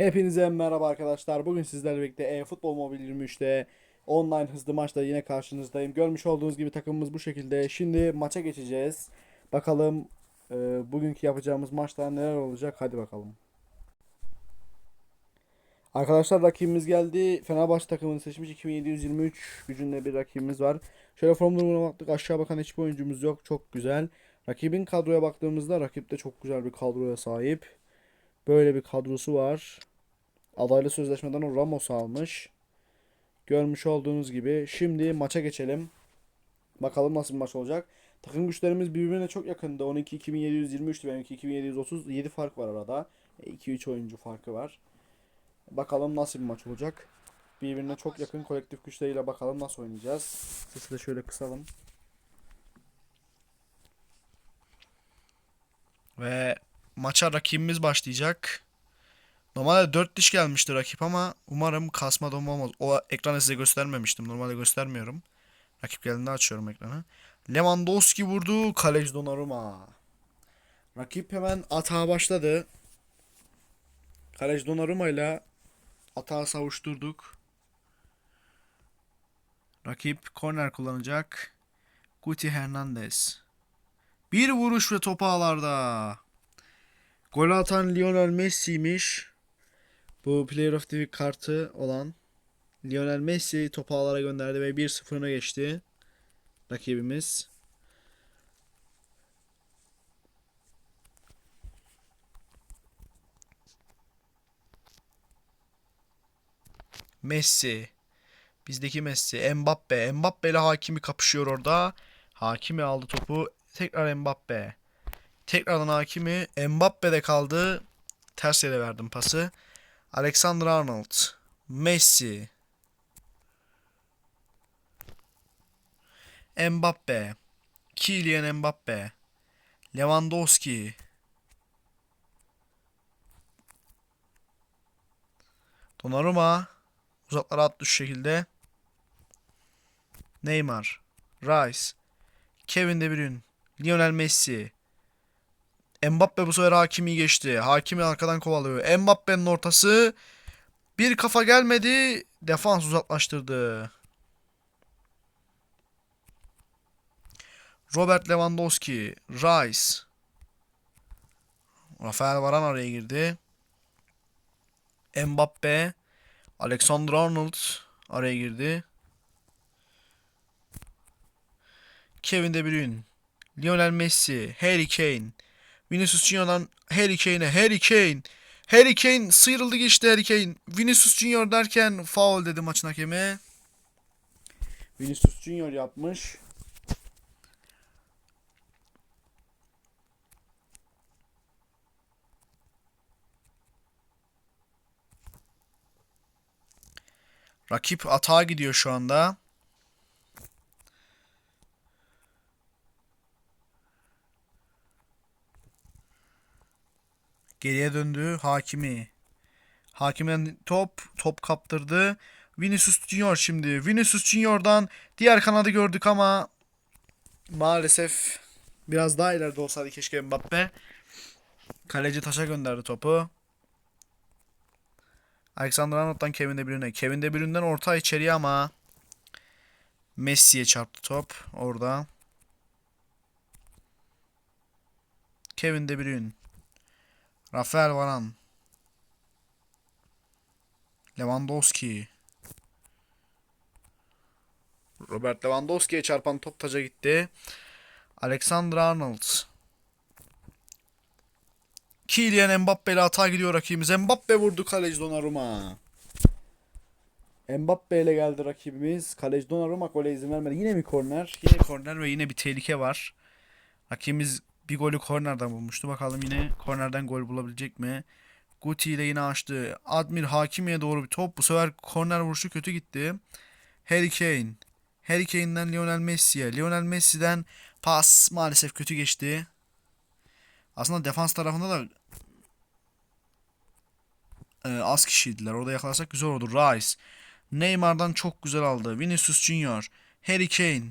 Hepinize merhaba arkadaşlar. Bugün sizlerle birlikte e-futbol mobil 23'te online hızlı maçla yine karşınızdayım. Görmüş olduğunuz gibi takımımız bu şekilde. Şimdi maça geçeceğiz. Bakalım e, bugünkü yapacağımız maçta neler olacak. Hadi bakalım. Arkadaşlar rakibimiz geldi. Fenerbahçe takımını seçmiş. 2723 gücünde bir rakibimiz var. Şöyle form durumuna baktık. Aşağı bakan hiçbir oyuncumuz yok. Çok güzel. Rakibin kadroya baktığımızda rakip de çok güzel bir kadroya sahip. Böyle bir kadrosu var. Adaylı sözleşmeden o Ramos almış. Görmüş olduğunuz gibi. Şimdi maça geçelim. Bakalım nasıl bir maç olacak. Takım güçlerimiz birbirine çok yakındı. 12 2723'tü benimki 2730. 7 fark var arada. 2-3 oyuncu farkı var. Bakalım nasıl bir maç olacak. Birbirine çok yakın kolektif güçleriyle bakalım nasıl oynayacağız. Sesi de şöyle kısalım. Ve maça rakibimiz başlayacak. Normalde 4 diş gelmişti rakip ama umarım kasma donma olmaz. O ekranı size göstermemiştim. Normalde göstermiyorum. Rakip geldiğinde açıyorum ekranı. Lewandowski vurdu. Kaleci Donnarumma. Rakip hemen atağa başladı. Kaleci Donnarumma ile atağı savuşturduk. Rakip korner kullanacak. Guti Hernandez. Bir vuruş ve top ağlarda. Gol atan Lionel Messi'ymiş. Bu Player of the Week kartı olan Lionel Messi topu ağlara gönderdi ve 1-0 öne geçti. Rakibimiz. Messi. Bizdeki Messi. Mbappe. Mbappe ile Hakimi kapışıyor orada. Hakimi aldı topu. Tekrar Mbappe. Tekrardan Hakimi. Mbappe de kaldı. Ters yere verdim pası. Alexander Arnold. Messi. Mbappe. Kylian Mbappe. Lewandowski. Donnarumma. Uzaklara attı şu şekilde. Neymar. Rice. Kevin De Bruyne. Lionel Messi. Mbappe bu sefer Hakimi geçti. Hakimi arkadan kovalıyor. Mbappe'nin ortası. Bir kafa gelmedi. Defans uzaklaştırdı. Robert Lewandowski. Rice. Rafael Varane araya girdi. Mbappe. Alexander Arnold araya girdi. Kevin De Bruyne, Lionel Messi, Harry Kane, Vinicius Junior'dan Harry Kane'e, Harry Kane, Harry Kane sıyrıldı geçti Harry Kane. Vinicius Junior derken foul dedi maçın hakemi. Vinicius Junior yapmış. Rakip atağa gidiyor şu anda. Geriye döndü Hakimi. Hakimden top, top kaptırdı. Vinicius Junior şimdi. Vinicius Junior'dan diğer kanadı gördük ama maalesef Biraz daha ileride olsaydı keşke Mbappe kaleci taşa gönderdi topu. Alexander Arnold'dan Kevin De Bruyne. Kevin De Bruyne'den orta içeriye ama Messi'ye çarptı top orada. Kevin De Bruyne. Rafael Varane. Lewandowski. Robert Lewandowski'ye çarpan top taca gitti. Alexander Arnold. Kylian Mbappe ile hata gidiyor rakibimiz. Mbappe vurdu kaleci Donnarumma. Mbappe ile geldi rakibimiz. Kaleci Donnarumma gole izin vermedi. Yine mi korner? Yine korner ve yine bir tehlike var. Rakibimiz bir golü kornerden bulmuştu. Bakalım yine kornerden gol bulabilecek mi? Guti ile yine açtı. Admir Hakimi'ye doğru bir top. Bu sefer korner vuruşu kötü gitti. Harry Kane. Harry Kane'den Lionel Messi'ye. Lionel Messi'den pas maalesef kötü geçti. Aslında defans tarafında da e, az kişiydiler. Orada yakalasak güzel olurdu. Rice. Neymar'dan çok güzel aldı. Vinicius Junior. Harry Kane.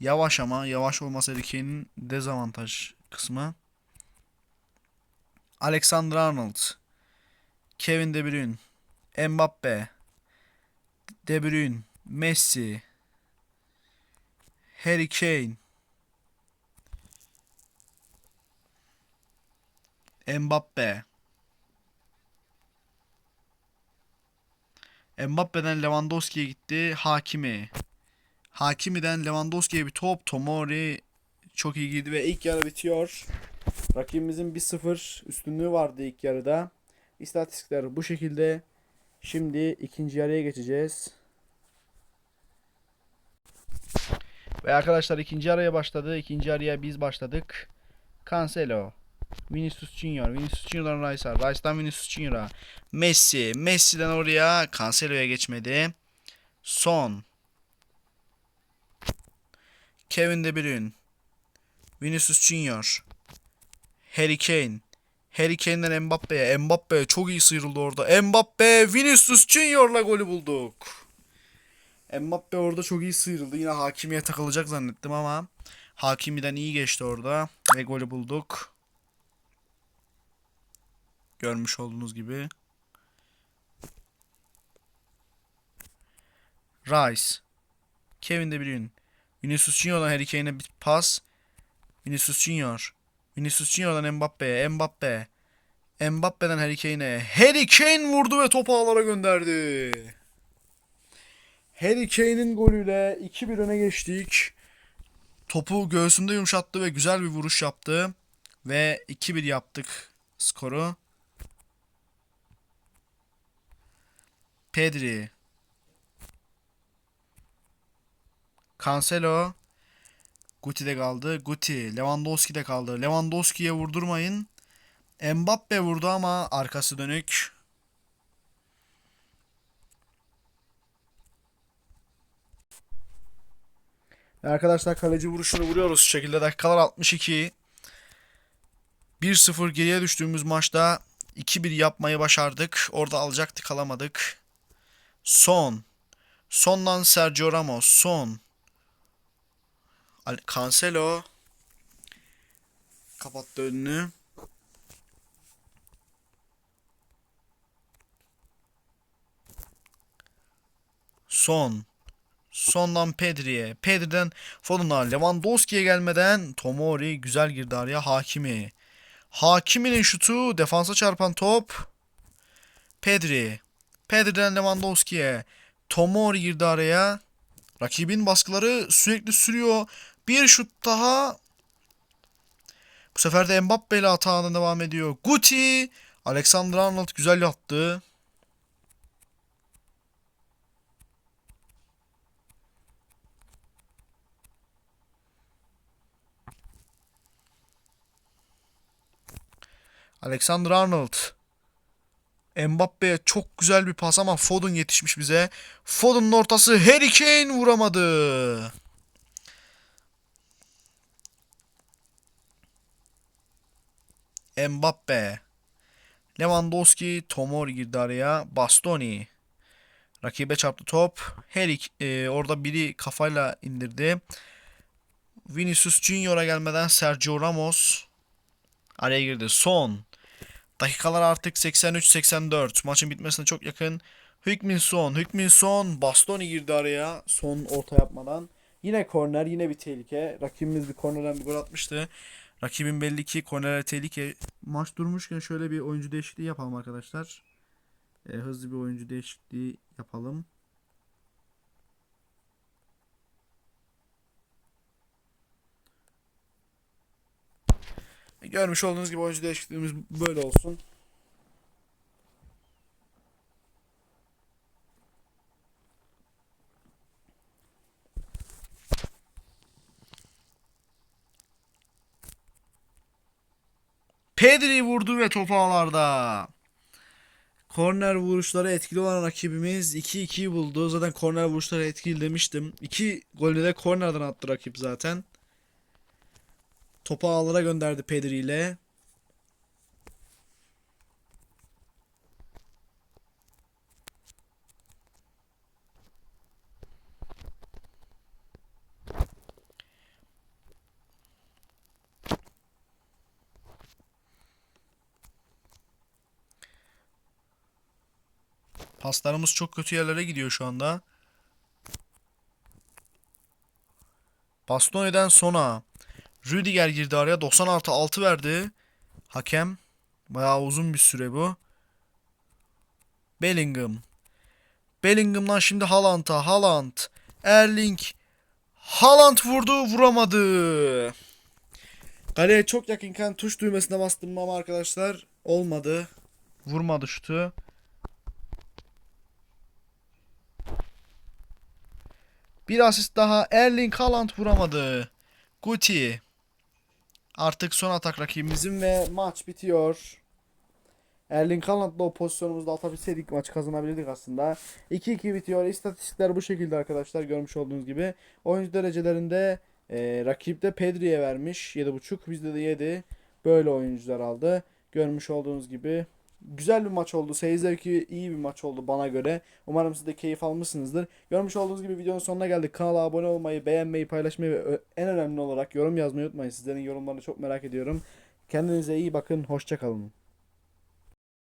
Yavaş ama. Yavaş olması Harry Kane'in dezavantaj kısmı. Alexander Arnold. Kevin De Bruyne, Mbappe, De Bruyne, Messi, Harry Kane, Mbappe. Mbappe'den Lewandowski'ye gitti. Hakimi. Hakimi'den Lewandowski'ye bir top. Tomori çok iyi girdi ve ilk yarı bitiyor. Rakibimizin 1-0 üstünlüğü vardı ilk yarıda. İstatistikler bu şekilde. Şimdi ikinci yarıya geçeceğiz. Ve arkadaşlar ikinci yarıya başladı. İkinci yarıya biz başladık. Cancelo. Vinicius Junior. Vinicius Junior'dan Rice'a. Rice'dan Vinicius Junior'a. Messi. Messi'den oraya Cancelo'ya geçmedi. Son. Kevin De Bruyne. Vinicius Junior. Harry Kane. Harry Kane'den Mbappe'ye. Mbappe çok iyi sıyrıldı orada. Mbappe Vinicius Junior'la golü bulduk. Mbappe orada çok iyi sıyrıldı. Yine Hakimi'ye takılacak zannettim ama Hakimi'den iyi geçti orada ve golü bulduk. Görmüş olduğunuz gibi. Rice. Kevin De Bruyne. Vinicius Junior'dan Harry Kane'e bir pas. Vinicius Junior. Vinicius Junior'dan Mbappe'ye. Mbappe. Mbappe'den Harry Kane'e. Harry Kane vurdu ve topu ağlara gönderdi. Harry Kane'in golüyle 2-1 öne geçtik. Topu göğsünde yumuşattı ve güzel bir vuruş yaptı. Ve 2-1 yaptık skoru. Pedri. Cancelo. Guti de kaldı. Guti. Lewandowski de kaldı. Lewandowski'ye vurdurmayın. Mbappe vurdu ama arkası dönük. Arkadaşlar kaleci vuruşunu vuruyoruz şu şekilde. Dakikalar 62. 1-0 geriye düştüğümüz maçta 2-1 yapmayı başardık. Orada alacaktık alamadık. Son. Sondan Sergio Ramos. Son. Al- Cancelo. Kapattı önünü. Son. Sondan Pedri'ye. Pedri'den Foden'a. Lewandowski'ye gelmeden Tomori güzel girdi araya. Hakimi. Hakimi'nin şutu. Defansa çarpan top. Pedri. Pedri'den Lewandowski'ye. Tomori girdi araya. Rakibin baskıları sürekli sürüyor. Bir şut daha. Bu sefer de Mbappe ile atağına devam ediyor. Guti. Alexander Arnold güzel yaptı. Alexander Arnold. Mbappe'ye çok güzel bir pas ama Foden yetişmiş bize. Foden'ın ortası Harry Kane vuramadı. Mbappe. Lewandowski, Tomori girdi araya. Bastoni. Rakibe çarptı top. Harry e, orada biri kafayla indirdi. Vinicius Junior'a gelmeden Sergio Ramos araya girdi. Son. Dakikalar artık 83-84. Maçın bitmesine çok yakın. Hükmin Son. Hükmin Son. Bastoni girdi araya. Son orta yapmadan. Yine korner yine bir tehlike. Rakibimiz bir kornerden bir gol atmıştı. Rakibin belli ki kornere tehlike. Maç durmuşken şöyle bir oyuncu değişikliği yapalım arkadaşlar. Ee, hızlı bir oyuncu değişikliği yapalım. Görmüş olduğunuz gibi oyuncu değişikliğimiz böyle olsun. Pedri vurdu ve top ağlarda. Korner vuruşları etkili olan rakibimiz 2-2'yi buldu. Zaten korner vuruşları etkili demiştim. 2 golü de kornerden attı rakip zaten. Topu ağlara gönderdi Pedri ile. Paslarımız çok kötü yerlere gidiyor şu anda. Bastone'den sonra Rüdiger girdi araya 90 artı 6 verdi. Hakem. Bayağı uzun bir süre bu. Bellingham. Bellingham'dan şimdi Haaland'a. Haaland. Erling. Haaland vurdu vuramadı. Kaleye çok yakınken tuş düğmesine bastım ama arkadaşlar olmadı. Vurmadı şutu. Bir asist daha Erling Haaland vuramadı. Guti. Artık son atak rakibimizin ve Maç bitiyor. Erling Haaland'la o pozisyonumuzda atabilseydik maçı kazanabilirdik aslında. 2-2 bitiyor. İstatistikler bu şekilde arkadaşlar görmüş olduğunuz gibi. Oyuncu derecelerinde e, rakip de Pedri'ye vermiş 7.5 bizde de 7. Böyle oyuncular aldı. Görmüş olduğunuz gibi güzel bir maç oldu. Seyir zevki iyi bir maç oldu bana göre. Umarım siz de keyif almışsınızdır. Görmüş olduğunuz gibi videonun sonuna geldik. Kanala abone olmayı, beğenmeyi, paylaşmayı ve en önemli olarak yorum yazmayı unutmayın. Sizlerin yorumlarını çok merak ediyorum. Kendinize iyi bakın. Hoşçakalın.